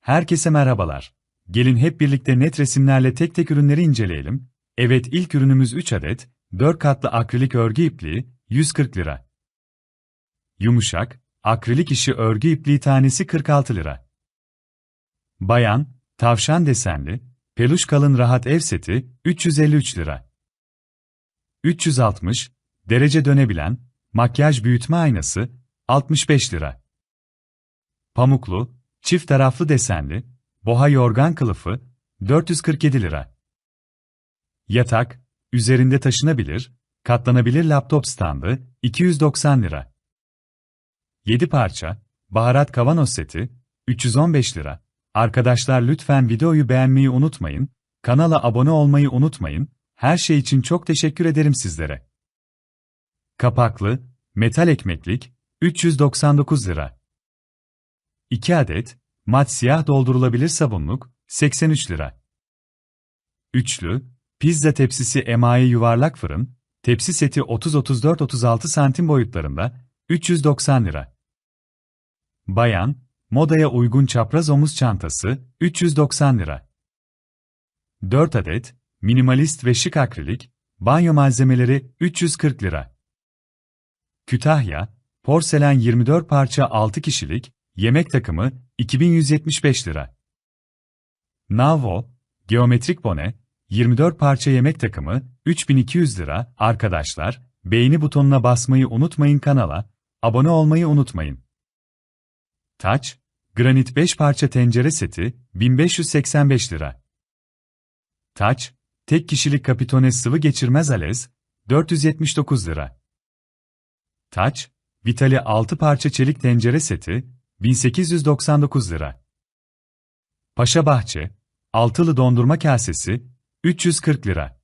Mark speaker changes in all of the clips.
Speaker 1: Herkese merhabalar. Gelin hep birlikte net resimlerle tek tek ürünleri inceleyelim. Evet ilk ürünümüz 3 adet, 4 katlı akrilik örgü ipliği, 140 lira. Yumuşak, akrilik işi örgü ipliği tanesi 46 lira. Bayan, tavşan desenli, peluş kalın rahat ev seti, 353 lira. 360, derece dönebilen, makyaj büyütme aynası, 65 lira. Pamuklu, çift taraflı desenli, boha yorgan kılıfı, 447 lira. Yatak, üzerinde taşınabilir, katlanabilir laptop standı, 290 lira. 7 parça, baharat kavanoz seti, 315 lira. Arkadaşlar lütfen videoyu beğenmeyi unutmayın, kanala abone olmayı unutmayın, her şey için çok teşekkür ederim sizlere. Kapaklı, metal ekmeklik, 399 lira. 2 adet, mat siyah doldurulabilir sabunluk, 83 lira. Üçlü, pizza tepsisi emaye yuvarlak fırın, tepsi seti 30-34-36 santim boyutlarında, 390 lira. Bayan, modaya uygun çapraz omuz çantası, 390 lira. 4 adet, minimalist ve şık akrilik, banyo malzemeleri, 340 lira. Kütahya, porselen 24 parça 6 kişilik, yemek takımı, 2175 lira. Navo, geometrik bone, 24 parça yemek takımı, 3200 lira. Arkadaşlar, beğeni butonuna basmayı unutmayın kanala, abone olmayı unutmayın. Taç, granit 5 parça tencere seti, 1585 lira. Taç, tek kişilik kapitone sıvı geçirmez alez, 479 lira. Taç, Vitali 6 parça çelik tencere seti, 1899 lira. Paşa Bahçe, altılı dondurma kasesi, 340 lira.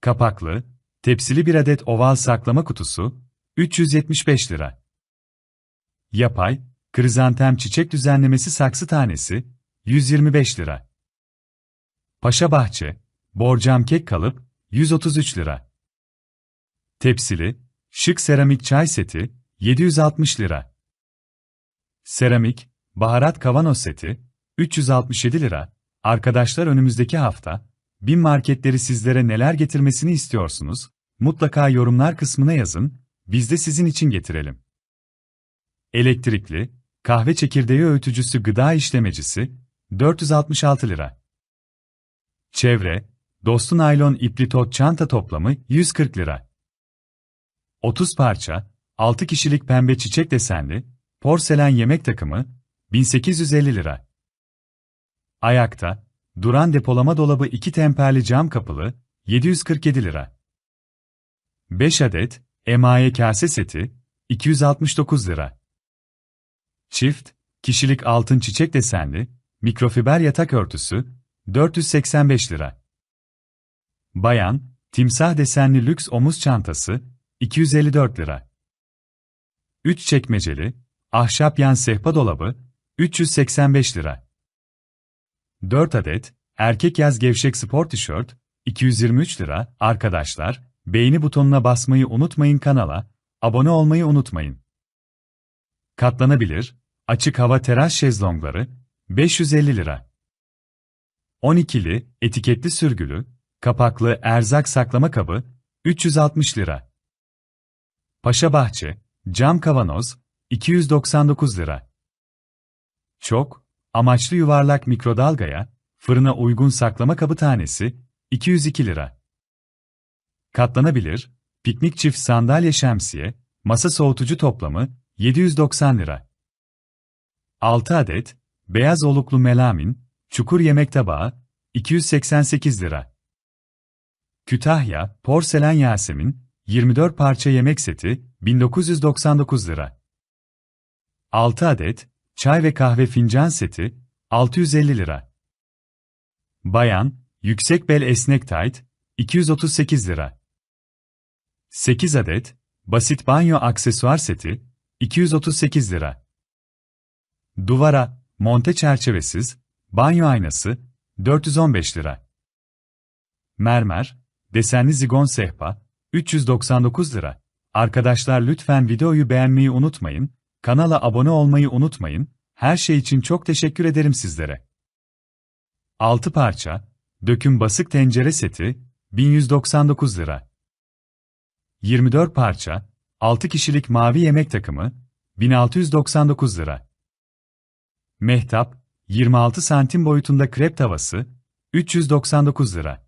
Speaker 1: Kapaklı, tepsili bir adet oval saklama kutusu, 375 lira. Yapay, krizantem çiçek düzenlemesi saksı tanesi, 125 lira. Paşa Bahçe, borcam kek kalıp, 133 lira. Tepsili, şık seramik çay seti, 760 lira. Seramik, baharat kavanoz seti, 367 lira. Arkadaşlar önümüzdeki hafta, bin marketleri sizlere neler getirmesini istiyorsunuz? Mutlaka yorumlar kısmına yazın, biz de sizin için getirelim. Elektrikli, kahve çekirdeği öğütücüsü gıda işlemecisi, 466 lira. Çevre, Dostu naylon ipli tot çanta toplamı 140 lira. 30 parça, 6 kişilik pembe çiçek desenli, porselen yemek takımı, 1850 lira. Ayakta, duran depolama dolabı 2 temperli cam kapılı, 747 lira. 5 adet, emaye kase seti, 269 lira. Çift, kişilik altın çiçek desenli, mikrofiber yatak örtüsü, 485 lira. Bayan, timsah desenli lüks omuz çantası, 254 lira. 3 çekmeceli, ahşap yan sehpa dolabı, 385 lira. 4 adet, erkek yaz gevşek spor tişört, 223 lira. Arkadaşlar, beğeni butonuna basmayı unutmayın kanala, abone olmayı unutmayın. Katlanabilir, açık hava teras şezlongları, 550 lira. 12'li, etiketli sürgülü, kapaklı erzak saklama kabı, 360 lira. Paşa Bahçe, cam kavanoz, 299 lira. Çok, amaçlı yuvarlak mikrodalgaya, fırına uygun saklama kabı tanesi, 202 lira. Katlanabilir, piknik çift sandalye şemsiye, masa soğutucu toplamı, 790 lira. 6 adet, beyaz oluklu melamin, çukur yemek tabağı, 288 lira. Kütahya, porselen Yasemin, 24 parça yemek seti, 1999 lira. 6 adet, çay ve kahve fincan seti, 650 lira. Bayan, yüksek bel esnek tayt, 238 lira. 8 adet, basit banyo aksesuar seti, 238 lira. Duvara, monte çerçevesiz, banyo aynası, 415 lira. Mermer, desenli zigon sehpa, 399 lira. Arkadaşlar lütfen videoyu beğenmeyi unutmayın, kanala abone olmayı unutmayın, Her şey için çok teşekkür ederim sizlere. 6 parça, döküm basık tencere seti, 1199 lira. 24 parça, 6 kişilik mavi yemek takımı, 1699 lira. Mehtap, 26 santim boyutunda krep tavası, 399 lira.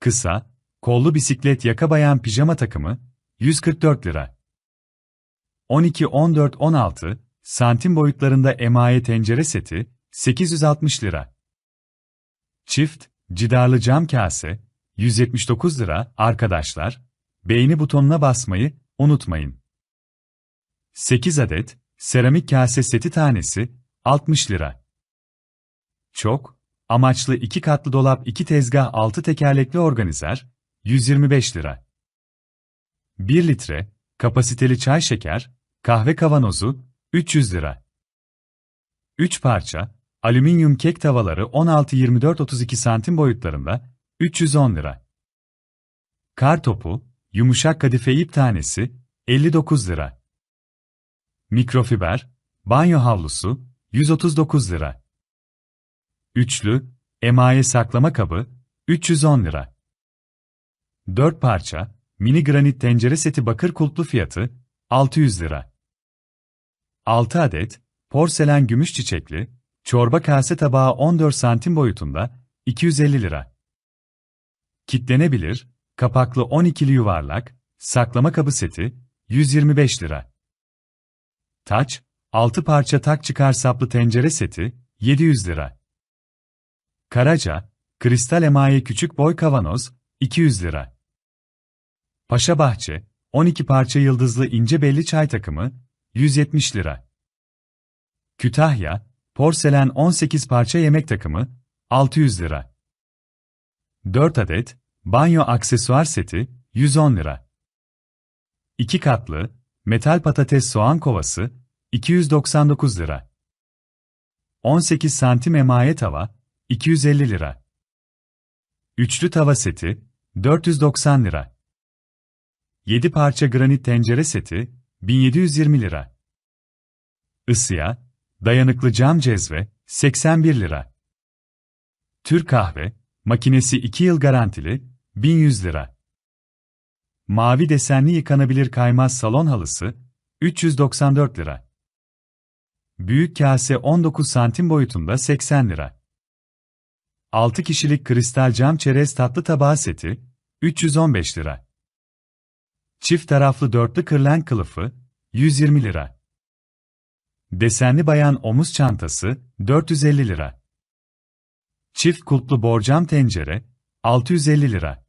Speaker 1: Kısa, kollu bisiklet yaka bayan pijama takımı, 144 lira. 12, 14, 16 santim boyutlarında emaye tencere seti, 860 lira. Çift, cidarlı cam kase, 179 lira. Arkadaşlar, beğeni butonuna basmayı unutmayın. 8 adet, seramik kase seti tanesi, 60 lira. Çok, amaçlı iki katlı dolap iki tezgah altı tekerlekli organizer, 125 lira. 1 litre, kapasiteli çay şeker, kahve kavanozu, 300 lira. 3 parça, alüminyum kek tavaları 16-24-32 santim boyutlarında, 310 lira. Kar topu, yumuşak kadife ip tanesi, 59 lira. Mikrofiber, banyo havlusu, 139 lira. Üçlü, emaye saklama kabı, 310 lira. 4 parça, mini granit tencere seti bakır kulplu fiyatı, 600 lira. 6 adet, porselen gümüş çiçekli, çorba kase tabağı 14 santim boyutunda, 250 lira. Kitlenebilir, kapaklı 12'li yuvarlak, saklama kabı seti, 125 lira. Taç, 6 parça tak çıkar saplı tencere seti, 700 lira. Karaca, kristal emaye küçük boy kavanoz, 200 lira. Paşa Bahçe, 12 parça yıldızlı ince belli çay takımı, 170 lira. Kütahya, porselen 18 parça yemek takımı, 600 lira. 4 adet, banyo aksesuar seti, 110 lira. 2 katlı, metal patates soğan kovası, 299 lira. 18 santim emaye tava, 250 lira. Üçlü tava seti, 490 lira. 7 parça granit tencere seti, 1720 lira. Isıya, dayanıklı cam cezve, 81 lira. Türk kahve, makinesi 2 yıl garantili, 1100 lira. Mavi desenli yıkanabilir kaymaz salon halısı, 394 lira. Büyük kase 19 santim boyutunda 80 lira. 6 kişilik kristal cam çerez tatlı tabağı seti, 315 lira. Çift taraflı dörtlü kırlen kılıfı, 120 lira. Desenli bayan omuz çantası, 450 lira. Çift kulplu borcam tencere, 650 lira.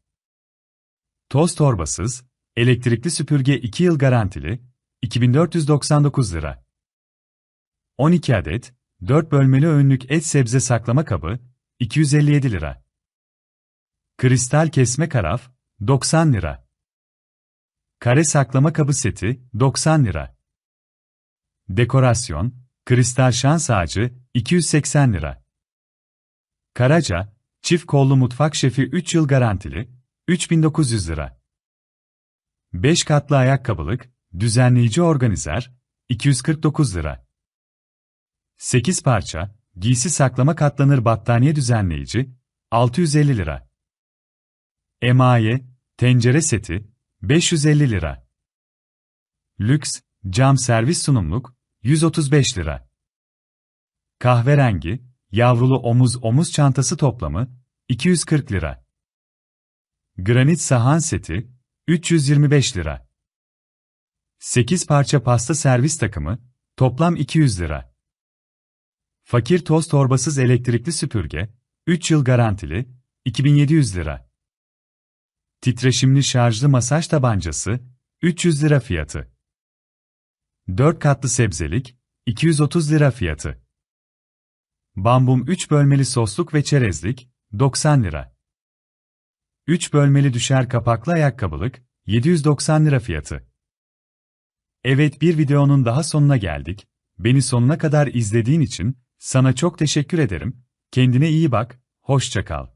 Speaker 1: Toz torbasız, elektrikli süpürge 2 yıl garantili, 2499 lira. 12 adet, 4 bölmeli önlük et sebze saklama kabı, 257 lira. Kristal kesme karaf, 90 lira. Kare saklama kabı seti, 90 lira. Dekorasyon, kristal şans ağacı, 280 lira. Karaca, çift kollu mutfak şefi 3 yıl garantili, 3900 lira. 5 katlı ayakkabılık, düzenleyici organizer, 249 lira. 8 parça, giysi saklama katlanır battaniye düzenleyici, 650 lira. Emaye, tencere seti, 550 lira. Lüks, cam servis sunumluk, 135 lira. Kahverengi, yavrulu omuz omuz çantası toplamı, 240 lira. Granit sahan seti, 325 lira. 8 parça pasta servis takımı, toplam 200 lira. Fakir toz torbasız elektrikli süpürge, 3 yıl garantili, 2700 lira. Titreşimli şarjlı masaj tabancası, 300 lira fiyatı. 4 katlı sebzelik, 230 lira fiyatı. Bambum 3 bölmeli sosluk ve çerezlik, 90 lira. 3 bölmeli düşer kapaklı ayakkabılık, 790 lira fiyatı. Evet bir videonun daha sonuna geldik. Beni sonuna kadar izlediğin için sana çok teşekkür ederim. Kendine iyi bak, hoşça kal.